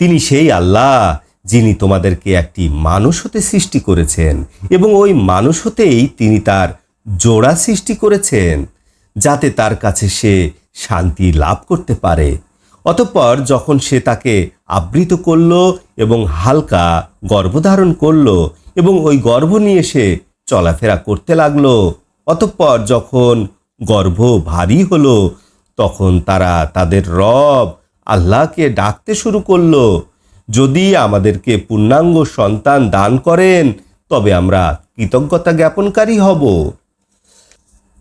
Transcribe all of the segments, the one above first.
তিনি সেই আল্লাহ যিনি তোমাদেরকে একটি মানুষ হতে সৃষ্টি করেছেন এবং ওই মানুষ হতেই তিনি তার জোড়া সৃষ্টি করেছেন, যাতে তার কাছে সে শান্তি লাভ করতে পারে। অতঃপর যখন সে তাকে আবৃত করল এবং হালকা গর্ভধারণ করল এবং ওই গর্ভ নিয়ে সে চলাফেরা করতে লাগল, অতঃপর যখন গর্ভ ভারী হলো, তখন তারা তাদের রব আল্লাহকে ডাকতে শুরু করল। যদি আমাদেরকে পূর্ণাঙ্গ সন্তান দান করেন, তবে আমরা কৃতজ্ঞতা জ্ঞাপনকারী হব।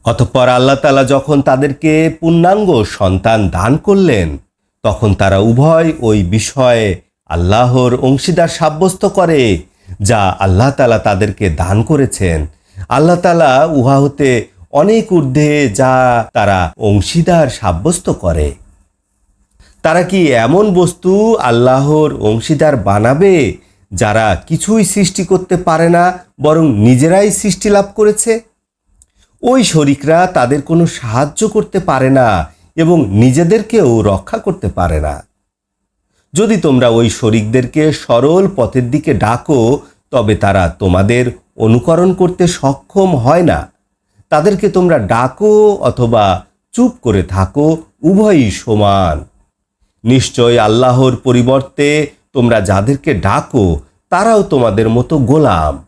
অতঃপর আল্লাহ তালা যখন তাদেরকে পূর্ণাঙ্গ সন্তান দান করলেন, তখন তারা উভয় ওই বিষয়ে আল্লাহর অংশীদার সাব্যস্ত করে, যা আল্লাহ তালা তাদেরকে দান করেছেন। আল্লাহ তালা উহা হতে অনেক ঊর্ধ্বে যা তারা অংশীদার সাব্যস্ত করে। তারা কি এমন বস্তু আল্লাহর অংশীদার বানাবে যারা কিছুই সৃষ্টি করতে পারে না, বরং নিজেরাই সৃষ্টি লাভ করেছে? ওই শরিকরা তাদের কোনো সাহায্য করতে পারে না এবং নিজেদেরকেও রক্ষা করতে পারে না। যদি তোমরা ওই শরিকদেরকে সরল পথের দিকে ডাকো, তবে তারা তোমাদের অনুকরণ করতে সক্ষম হয় না। তাদেরকে তোমরা ডাকো অথবা চুপ করে থাকো, উভয়ই সমান। নিশ্চয় আল্লাহর পরিবর্তে তোমরা যাদেরকে ডাকো, তারাও তোমাদের মতো গোলাম।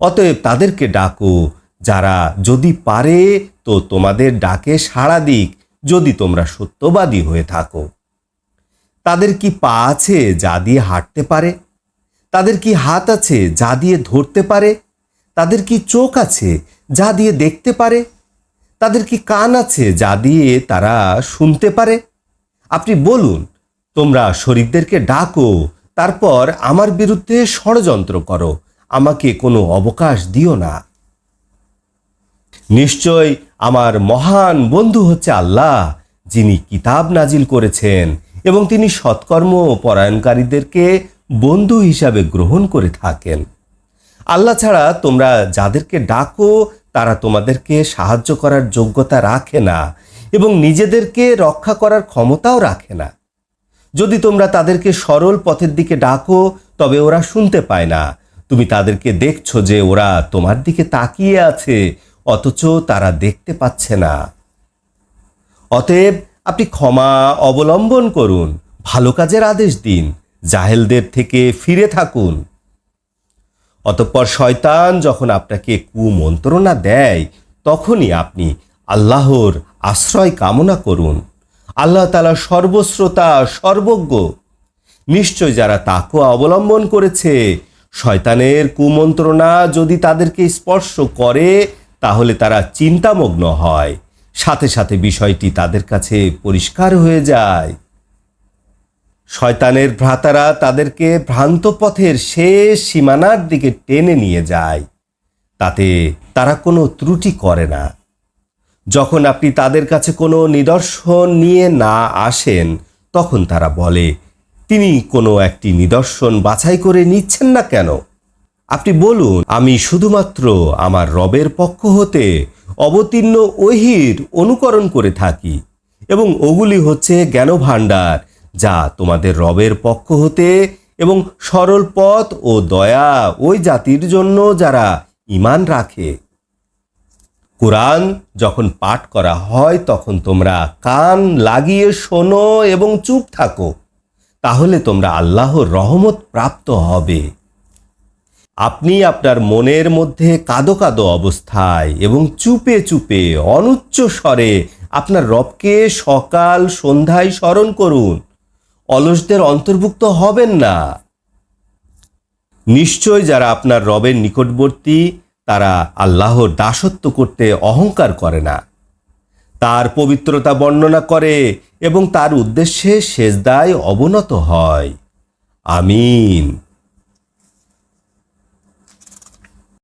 অতএব তাদেরকে ডাকো, যারা যদি পারে, তো তোমাদের ডাকে সাড়া দিক, যদি তোমরা সত্যবাদী হয়ে থাকো। তাদের কি পা আছে যা দিয়ে হাঁটতে পারে? তাদের কি হাত আছে যা দিয়ে ধরতে পারে? তাদের কি চোখ আছে যা দিয়ে দেখতে পারে? তাদের কি কান আছে যা দিয়ে তারা শুনতে পারে? আপনি বলুন, তোমরা শরীরদেরকে ডাকো, তারপর আমার বিরুদ্ধে ষড়যন্ত্র করো, আমাকে কোনো অবকাশ দিও না। নিশ্চয় আমার মহান বন্ধু হচ্ছে আল্লাহ, যিনি কিতাব নাজিল করেছেন এবং তিনি সৎকর্ম পরায়ণকারীদেরকে বন্ধু হিসাবে গ্রহণ করে থাকেন। আল্লাহ ছাড়া তোমরা যাদেরকে ডাকো, তারা তোমাদেরকে সাহায্য করার যোগ্যতা রাখে না এবং নিজেদেরকে রক্ষা করার ক্ষমতাও রাখে না। যদি তোমরা তাদেরকে সরল পথের দিকে ডাকো, তবে ওরা শুনতে পায় না। তুমি তাদেরকে দেখছ যে ওরা তোমার দিকে তাকিয়ে আছে, অথচ তারা দেখতে পাচ্ছে না। অতএব আপনি ক্ষমা অবলম্বন করুন, ভালো কাজের আদেশ দিন, জাহেলদের থেকে ফিরে থাকুন। অতঃপর শয়তান যখন আপনাকে কুমন্ত্রণা দেয়, তখনই আপনি আল্লাহর আশ্রয় কামনা করুন। আল্লাহ তালা সর্বশ্রোতা, সর্বজ্ঞ। নিশ্চয় যারা তাকুয়া অবলম্বন করেছে, শয়তানের কুমন্ত্রণা যদি তাদেরকে স্পর্শ করে, তাহলে তারা চিন্তামগ্ন হয়। সাথে সাথে বিষয়টি তাদের কাছে পরিষ্কার হয়ে যায়। শয়তানের ভ্রাতারা তাদেরকে ভ্রান্ত পথের শেষ সীমানার দিকে টেনে নিয়ে যায়। তাতে তারা কোনো ত্রুটি করে না। যখন আপনি তাদের কাছে কোনো নিদর্শন নিয়ে না আসেন, তখন তারা বলে, তিনি কোনো একটি নিদর্শন বাছাই করে নিচ্ছেন না কেন? আপনি বলুন, আমি শুধুমাত্র আমার রবের পক্ষ হতে অবতীর্ণ ওহির অনুকরণ করে থাকি, এবং ওগুলি হচ্ছে জ্ঞান ভাণ্ডার যা তোমাদের রবের পক্ষ হতে এবং সরল পথ ও দয়া ওই জাতির জন্য যারা ইমান রাখে। কোরআন যখন পাঠ করা হয়, তখন তোমরা কান লাগিয়ে শোনো এবং চুপ থাকো। তাহলে তোমরা আল্লাহর রহমত প্রাপ্ত হবে। আপনি আপনার মনের মধ্যে কাদো কাদো অবস্থায় এবং চুপে চুপে, অনুচ্চ স্বরে আপনার রবকে সকাল সন্ধ্যায় স্মরণ করুন। অলসদের অন্তর্ভুক্ত হবেন না। নিশ্চয় যারা আপনার রবের নিকটবর্তী তারা আল্লাহর দাসত্ব করতে অহংকার করে না। তার পবিত্রতা বর্ণনা করে এবং তার উদ্দেশ্যে সেজদায় অবনত হয়। আমিন।